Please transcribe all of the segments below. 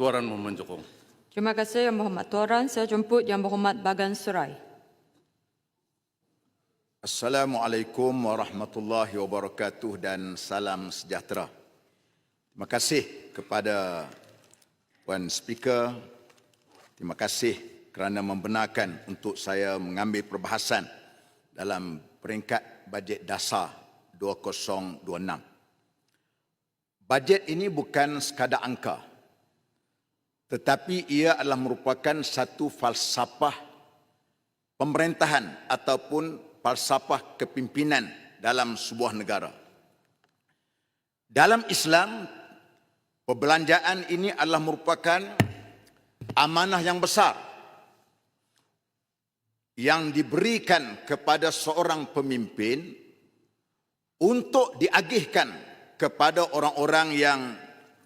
Tuaran Muhammad Jokong. Terima kasih Yang Berhormat Tuan. Saya jemput Yang Berhormat Bagan Surai. Assalamualaikum warahmatullahi wabarakatuh dan salam sejahtera. Terima kasih kepada Puan Speaker. Terima kasih kerana membenarkan untuk saya mengambil perbahasan dalam peringkat bajet dasar 2026. Bajet ini bukan sekadar angka tetapi ia adalah merupakan satu falsafah pemerintahan ataupun falsafah kepimpinan dalam sebuah negara. Dalam Islam, perbelanjaan ini adalah merupakan amanah yang besar yang diberikan kepada seorang pemimpin untuk diagihkan kepada orang-orang yang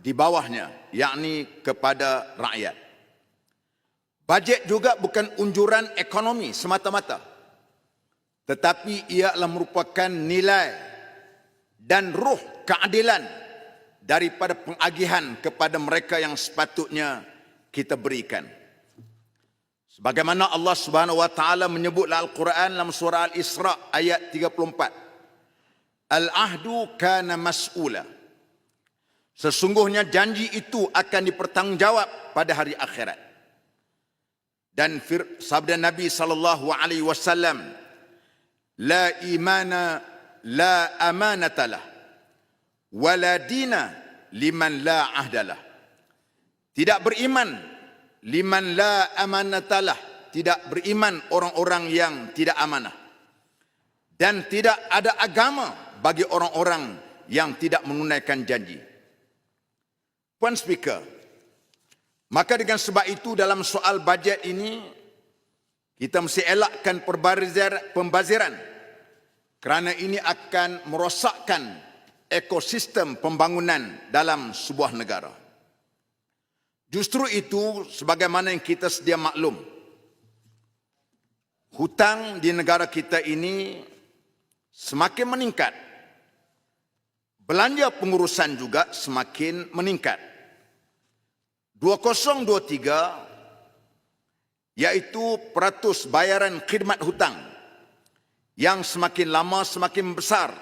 di bawahnya, yakni kepada rakyat. Bajet juga bukan unjuran ekonomi semata-mata tetapi ia adalah merupakan nilai dan ruh keadilan daripada pengagihan kepada mereka yang sepatutnya kita berikan. Sebagaimana Allah Subhanahu wa taala menyebut dalam Al-Quran dalam surah Al-Isra ayat 34. Al-ahdu kana mas'ula. Sesungguhnya janji itu akan dipertanggungjawab pada hari akhirat. Dan sabda Nabi sallallahu alaihi wasallam la imana la amanata lah. Wala dina liman la ahdalah tidak beriman liman la amanatalah tidak beriman orang-orang yang tidak amanah. Dan tidak ada agama bagi orang-orang yang tidak menunaikan janji Puan Speaker maka dengan sebab itu dalam soal bajet ini kita mesti elakkan pembaziran kerana ini akan merosakkan ekosistem pembangunan dalam sebuah negara. Justru itu sebagaimana yang kita sedia maklum, hutang di negara kita ini semakin meningkat. Belanja pengurusan juga semakin meningkat. 2023 iaitu peratus bayaran khidmat hutang yang semakin lama semakin besar.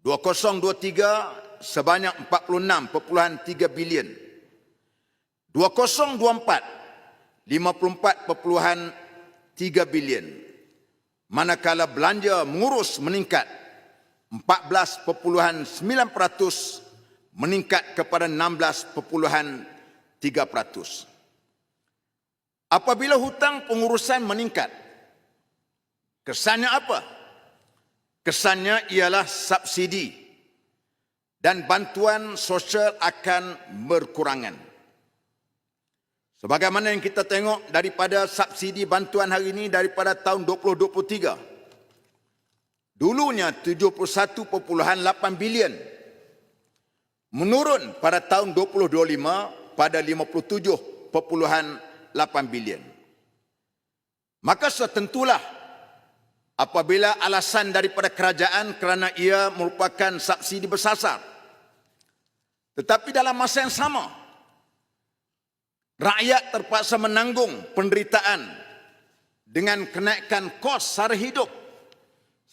2023 sebanyak 46.3 bilion. 2024 54.3 bilion. Manakala belanja mengurus meningkat 14.9% meningkat kepada 16.3 peratus. Apabila hutang pengurusan meningkat, kesannya apa? Kesannya ialah subsidi dan bantuan sosial akan berkurangan. Sebagaimana yang kita tengok daripada subsidi bantuan hari ini daripada tahun 2023. Dulunya 71.8 bilion menurun pada tahun 2025 pada 57.8 8 bilion. Maka setentulah apabila alasan daripada kerajaan kerana ia merupakan subsidi bersasar. Tetapi dalam masa yang sama, rakyat terpaksa menanggung penderitaan dengan kenaikan kos sara hidup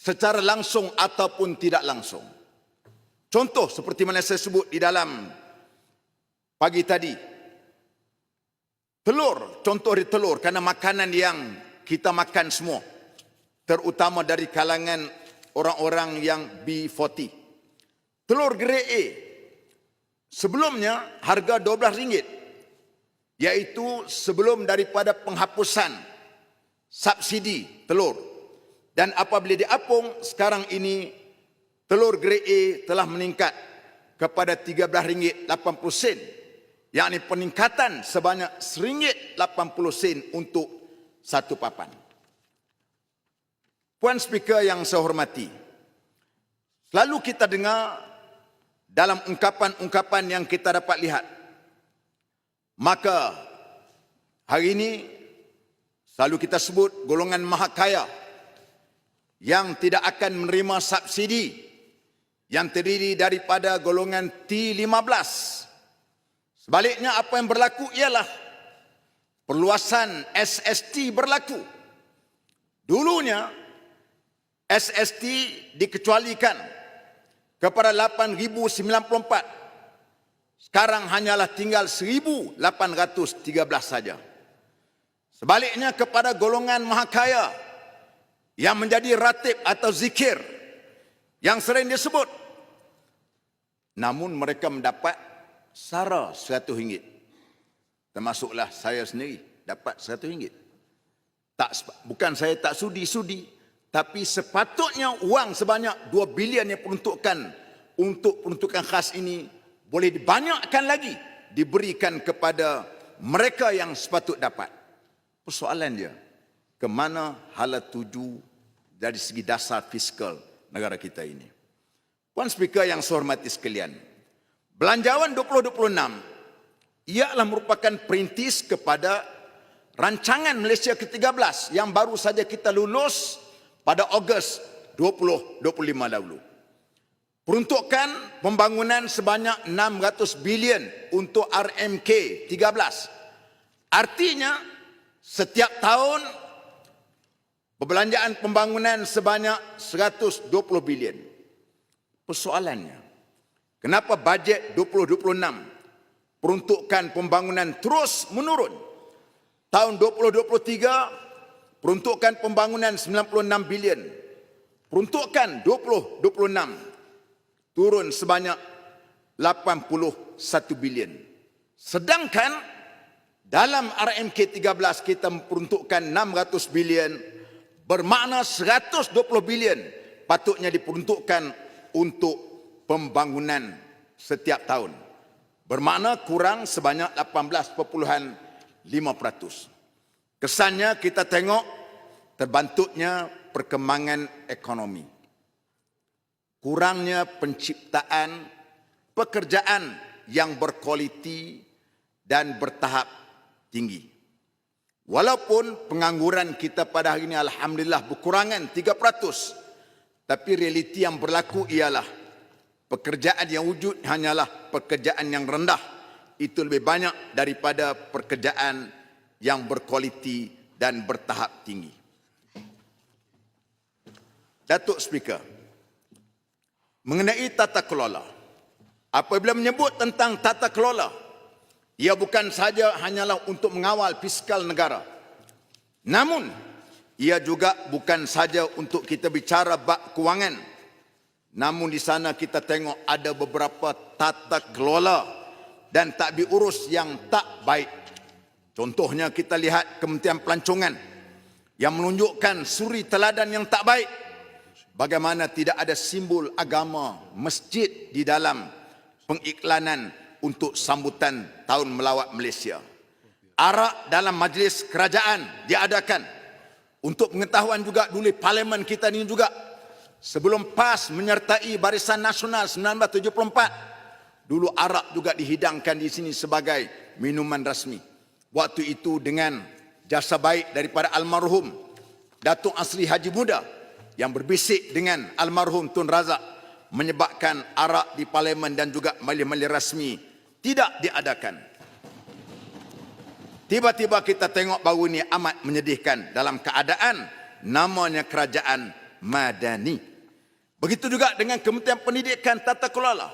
secara langsung ataupun tidak langsung. Contoh seperti mana saya sebut di dalam pagi tadi, Telur, contoh di telur, kerana makanan yang kita makan semua. Terutama dari kalangan orang-orang yang B40. Telur grade A, sebelumnya harga RM12. Iaitu sebelum daripada penghapusan subsidi telur. Dan apabila diapung, sekarang ini telur grade A telah meningkat kepada RM13.80 yakni peningkatan sebanyak RM1.80 untuk satu papan. Puan Speaker yang saya hormati, selalu kita dengar dalam ungkapan-ungkapan yang kita dapat lihat, maka hari ini selalu kita sebut golongan maha kaya yang tidak akan menerima subsidi yang terdiri daripada golongan T15 Sebaliknya apa yang berlaku ialah perluasan SST berlaku. Dulunya SST dikecualikan kepada 8,094. Sekarang hanyalah tinggal 1,813 saja. Sebaliknya kepada golongan mahakaya yang menjadi ratib atau zikir yang sering disebut. Namun mereka mendapat sara satu ringgit. Termasuklah saya sendiri dapat satu ringgit. Tak, bukan saya tak sudi-sudi. Tapi sepatutnya uang sebanyak 2 bilion yang peruntukan untuk peruntukan khas ini boleh dibanyakkan lagi diberikan kepada mereka yang sepatut dapat. Persoalan dia, ke mana hala tuju dari segi dasar fiskal negara kita ini. Puan Speaker yang saya hormati sekalian, Belanjawan 2026 ialah merupakan perintis kepada rancangan Malaysia ke-13 yang baru saja kita lulus pada Ogos 2025 dahulu. Peruntukan pembangunan sebanyak 600 bilion untuk RMK 13. Artinya setiap tahun perbelanjaan pembangunan sebanyak 120 bilion. Persoalannya, kenapa bajet 2026 peruntukan pembangunan terus menurun? Tahun 2023 peruntukan pembangunan 96 bilion. Peruntukan 2026 turun sebanyak 81 bilion. Sedangkan dalam RMK 13 kita memperuntukkan 600 bilion bermakna 120 bilion patutnya diperuntukkan untuk pembangunan setiap tahun. Bermakna kurang sebanyak 18.5%. Kesannya kita tengok terbantuknya perkembangan ekonomi. Kurangnya penciptaan pekerjaan yang berkualiti dan bertahap tinggi. Walaupun pengangguran kita pada hari ini alhamdulillah berkurangan 3%, tapi realiti yang berlaku ialah pekerjaan yang wujud hanyalah pekerjaan yang rendah. Itu lebih banyak daripada pekerjaan yang berkualiti dan bertahap tinggi. Datuk Speaker, mengenai tata kelola, apabila menyebut tentang tata kelola, ia bukan saja hanyalah untuk mengawal fiskal negara. Namun, ia juga bukan saja untuk kita bicara bab kewangan. Namun di sana kita tengok ada beberapa tata kelola dan tak diurus yang tak baik. Contohnya kita lihat Kementerian Pelancongan yang menunjukkan suri teladan yang tak baik. Bagaimana tidak ada simbol agama masjid di dalam pengiklanan untuk sambutan tahun melawat Malaysia. Arak dalam majlis kerajaan diadakan. Untuk pengetahuan juga dulu parlimen kita ini juga sebelum PAS menyertai Barisan Nasional 1974 dulu arak juga dihidangkan di sini sebagai minuman rasmi. Waktu itu dengan jasa baik daripada almarhum Datuk Asri Haji Muda yang berbisik dengan almarhum Tun Razak menyebabkan arak di parlimen dan juga majlis-majlis rasmi tidak diadakan. Tiba-tiba kita tengok baru ini amat menyedihkan dalam keadaan namanya kerajaan madani. Begitu juga dengan Kementerian Pendidikan Tata Kelola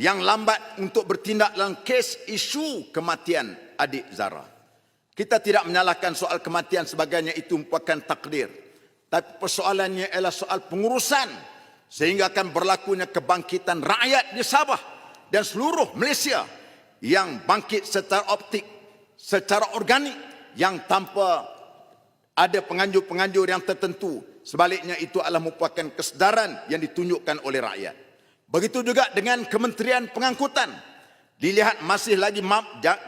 yang lambat untuk bertindak dalam kes isu kematian adik Zara. Kita tidak menyalahkan soal kematian sebagainya itu merupakan takdir. Tapi persoalannya ialah soal pengurusan sehingga akan berlakunya kebangkitan rakyat di Sabah dan seluruh Malaysia yang bangkit secara optik secara organik yang tanpa ada penganjur-penganjur yang tertentu. Sebaliknya itu adalah merupakan kesedaran yang ditunjukkan oleh rakyat. Begitu juga dengan Kementerian Pengangkutan. Dilihat masih lagi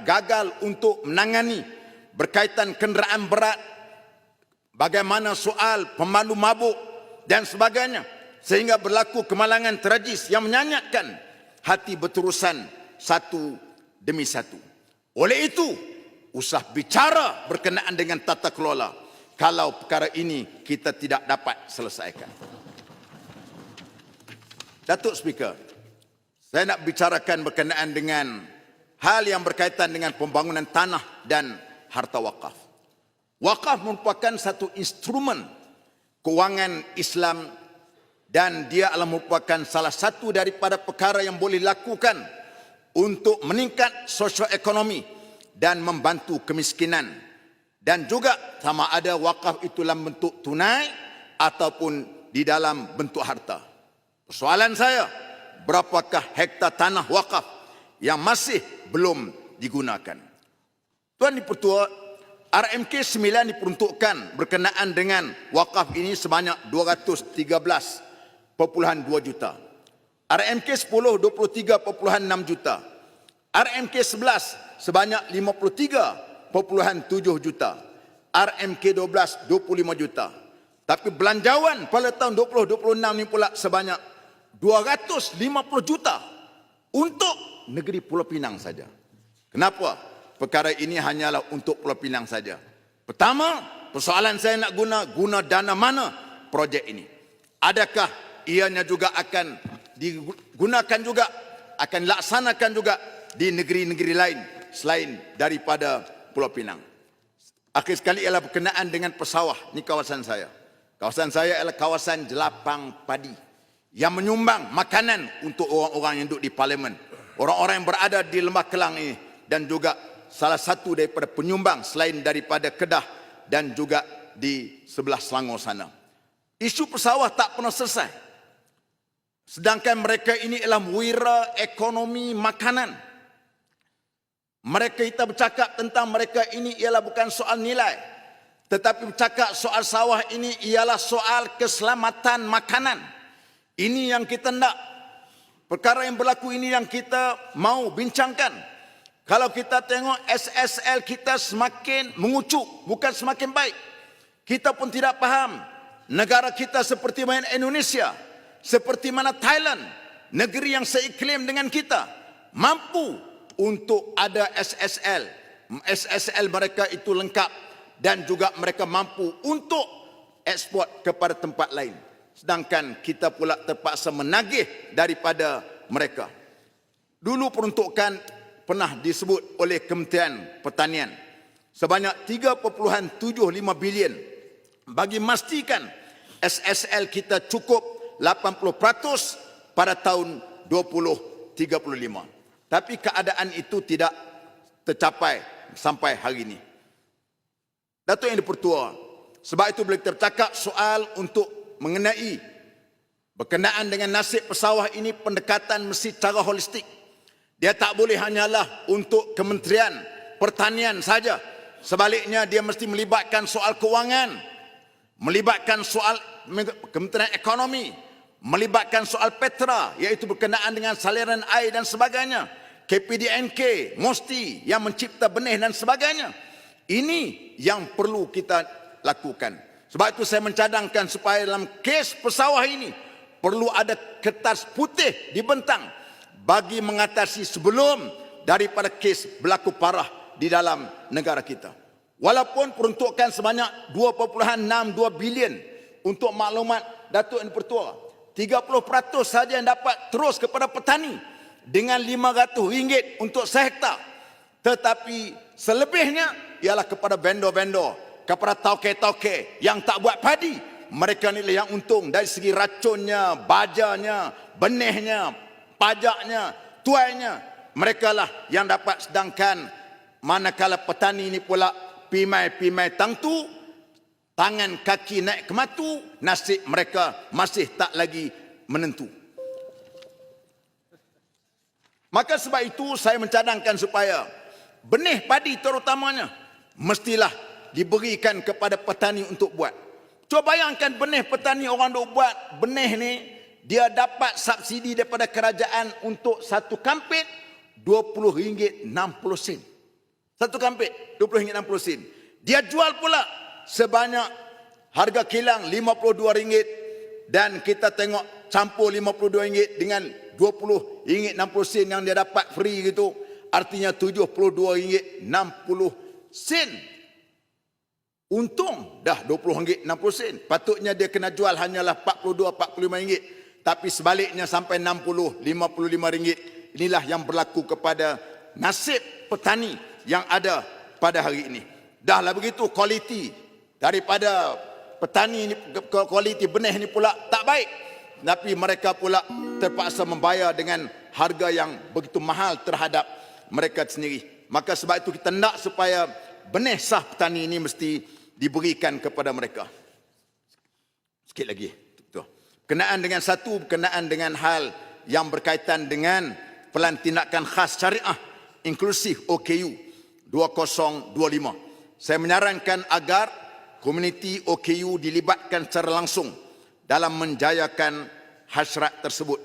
gagal untuk menangani berkaitan kenderaan berat, bagaimana soal pemandu mabuk dan sebagainya. Sehingga berlaku kemalangan tragis yang menyanyatkan hati berterusan satu demi satu. Oleh itu, usah bicara berkenaan dengan tata kelola kalau perkara ini kita tidak dapat selesaikan. Datuk Speaker, saya nak bicarakan berkenaan dengan hal yang berkaitan dengan pembangunan tanah dan harta wakaf. Wakaf merupakan satu instrumen kewangan Islam dan dia adalah merupakan salah satu daripada perkara yang boleh lakukan untuk meningkat sosioekonomi dan membantu kemiskinan dan juga sama ada wakaf itu dalam bentuk tunai ataupun di dalam bentuk harta. Persoalan saya, berapakah hektar tanah wakaf yang masih belum digunakan? Tuan Dipertua, RMK 9 diperuntukkan berkenaan dengan wakaf ini sebanyak 213.2 juta. RMK 10 23.6 juta. RMK 11 sebanyak 53.7 juta. RMK 12 25 juta. Tapi belanjawan pada tahun 2026 ni pula sebanyak 250 juta untuk negeri Pulau Pinang saja. Kenapa? Perkara ini hanyalah untuk Pulau Pinang saja. Pertama, persoalan saya nak guna guna dana mana projek ini? Adakah ianya juga akan digunakan juga akan laksanakan juga di negeri-negeri lain selain daripada Pulau Pinang? Akhir sekali ialah berkenaan dengan pesawah ni kawasan saya. Kawasan saya adalah kawasan jelapang padi yang menyumbang makanan untuk orang-orang yang duduk di parlimen. Orang-orang yang berada di Lembah Kelang ini dan juga salah satu daripada penyumbang selain daripada Kedah dan juga di sebelah Selangor sana. Isu pesawah tak pernah selesai. Sedangkan mereka ini ialah wira ekonomi makanan. Mereka kita bercakap tentang mereka ini ialah bukan soal nilai. Tetapi bercakap soal sawah ini ialah soal keselamatan makanan. Ini yang kita nak. Perkara yang berlaku ini yang kita mau bincangkan. Kalau kita tengok SSL kita semakin mengucuk, bukan semakin baik. Kita pun tidak faham. Negara kita seperti mana Indonesia, seperti mana Thailand, negeri yang seiklim dengan kita, mampu untuk ada SSL. SSL mereka itu lengkap dan juga mereka mampu untuk ekspor kepada tempat lain. Sedangkan kita pula terpaksa menagih daripada mereka. Dulu peruntukan pernah disebut oleh Kementerian Pertanian sebanyak 3.75 bilion bagi memastikan SSL kita cukup 80% pada tahun 2035. Tapi keadaan itu tidak tercapai sampai hari ini. Datuk Yang Dipertua, sebab itu boleh kita bercakap soal untuk mengenai berkenaan dengan nasib pesawah ini pendekatan mesti secara holistik. Dia tak boleh hanyalah untuk Kementerian Pertanian saja. Sebaliknya dia mesti melibatkan soal kewangan, melibatkan soal Kementerian Ekonomi, melibatkan soal Petra iaitu berkenaan dengan saliran air dan sebagainya. KPDNK, MOSTI yang mencipta benih dan sebagainya. Ini yang perlu kita lakukan. Sebab itu saya mencadangkan supaya dalam kes pesawah ini perlu ada kertas putih dibentang bagi mengatasi sebelum daripada kes berlaku parah di dalam negara kita. Walaupun peruntukan sebanyak 2.62 bilion untuk maklumat Datuk Yang Pertua, 30% saja yang dapat terus kepada petani dengan RM500 untuk sehektar. Tetapi selebihnya ialah kepada vendor-vendor, kepada tauke-tauke yang tak buat padi. Mereka ni yang untung dari segi racunnya, bajanya, benihnya, pajaknya, tuainya. Mereka lah yang dapat sedangkan manakala petani ini pula pimai-pimai tangtu, tangan kaki naik ke matu, nasib mereka masih tak lagi menentu. Maka sebab itu saya mencadangkan supaya benih padi terutamanya mestilah diberikan kepada petani untuk buat. Cuba bayangkan benih petani orang duk buat benih ni dia dapat subsidi daripada kerajaan untuk satu kampit RM20.60 sen. Satu kampit RM20.60 sen. Dia jual pula sebanyak harga kilang RM52 dan kita tengok campur RM52 dengan RM20.60 sen yang dia dapat free gitu. Artinya RM72.60 sen untung dah RM20.60 sen patutnya dia kena jual hanyalah RM42-45 tapi sebaliknya sampai RM60-55 inilah yang berlaku kepada nasib petani yang ada pada hari ini. Dahlah begitu kualiti daripada petani ini kualiti benih ini pula tak baik. Tapi mereka pula terpaksa membayar dengan harga yang begitu mahal terhadap mereka sendiri. Maka sebab itu kita nak supaya benih sah petani ini mesti diberikan kepada mereka. Sikit lagi. Betul. Kenaan dengan satu berkenaan dengan hal yang berkaitan dengan pelan tindakan khas syariah inklusif OKU 2025. Saya menyarankan agar komuniti OKU dilibatkan secara langsung dalam menjayakan hasrat tersebut.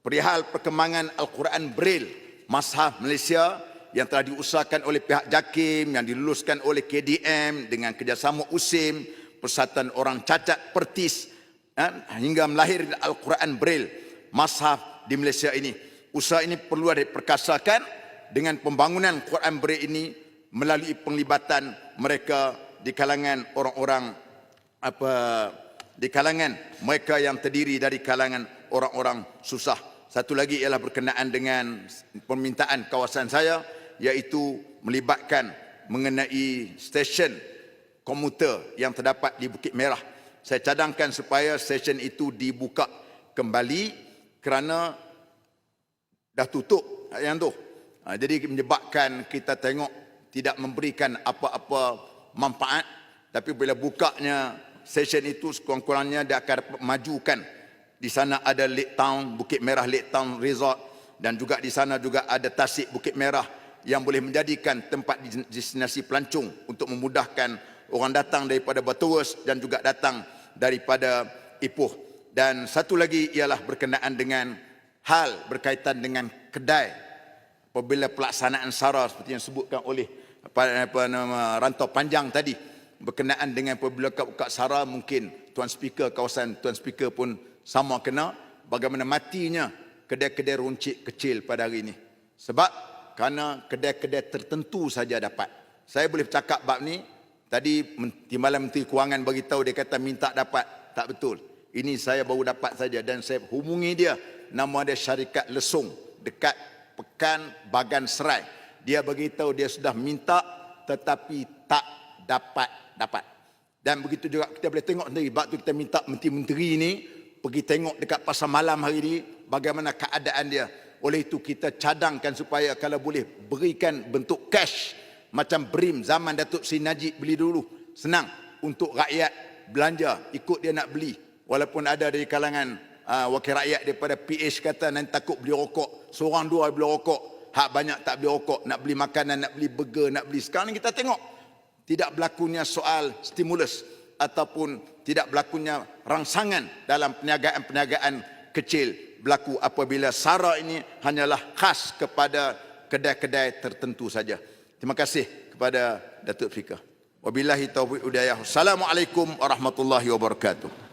Perihal perkembangan Al-Quran Braille Mashaf Malaysia yang telah diusahakan oleh pihak JAKIM yang diluluskan oleh KDM dengan kerjasama USIM Persatuan Orang Cacat Pertis eh, hingga melahir Al-Quran Braille Mashaf di Malaysia ini. Usaha ini perlu diperkasakan dengan pembangunan Quran Braille ini melalui penglibatan mereka di kalangan orang-orang apa di kalangan mereka yang terdiri dari kalangan orang-orang susah. Satu lagi ialah berkenaan dengan permintaan kawasan saya iaitu melibatkan mengenai stesen komuter yang terdapat di Bukit Merah. Saya cadangkan supaya stesen itu dibuka kembali kerana dah tutup yang tu. Ha, jadi menyebabkan kita tengok tidak memberikan apa-apa manfaat tapi bila bukanya session itu sekurang-kurangnya dia akan majukan. Di sana ada Lake Town Bukit Merah Lake Town Resort dan juga di sana juga ada Tasik Bukit Merah yang boleh menjadikan tempat destinasi pelancong untuk memudahkan orang datang daripada Batuwas dan juga datang daripada Ipoh. Dan satu lagi ialah berkenaan dengan hal berkaitan dengan kedai. Apabila pelaksanaan SARA seperti yang disebutkan oleh rantau panjang tadi berkenaan dengan apabila kat, kat SARA mungkin tuan speaker kawasan tuan speaker pun sama kena bagaimana matinya kedai-kedai runcit kecil pada hari ini. Sebab kerana kedai-kedai tertentu saja dapat. Saya boleh bercakap bab ni tadi Timbalan Menteri Kewangan bagi tahu dia kata minta dapat. Tak betul. Ini saya baru dapat saja dan saya hubungi dia. Nama dia syarikat lesung dekat pekan bagan serai dia beritahu dia sudah minta tetapi tak dapat dapat. Dan begitu juga kita boleh tengok sendiri sebab tu kita minta menteri-menteri ini pergi tengok dekat pasar malam hari ini bagaimana keadaan dia. Oleh itu kita cadangkan supaya kalau boleh berikan bentuk cash macam BRIM zaman Datuk Seri Najib beli dulu senang untuk rakyat belanja ikut dia nak beli. Walaupun ada dari kalangan uh, wakil rakyat daripada PH kata nanti takut beli rokok. Seorang dua beli rokok hak banyak tak beli rokok nak beli makanan nak beli burger nak beli sekarang kita tengok tidak berlakunya soal stimulus ataupun tidak berlakunya rangsangan dalam perniagaan-perniagaan kecil berlaku apabila SARA ini hanyalah khas kepada kedai-kedai tertentu saja. Terima kasih kepada Datuk Fika. Wabillahi taufiq udayah. Assalamualaikum warahmatullahi wabarakatuh.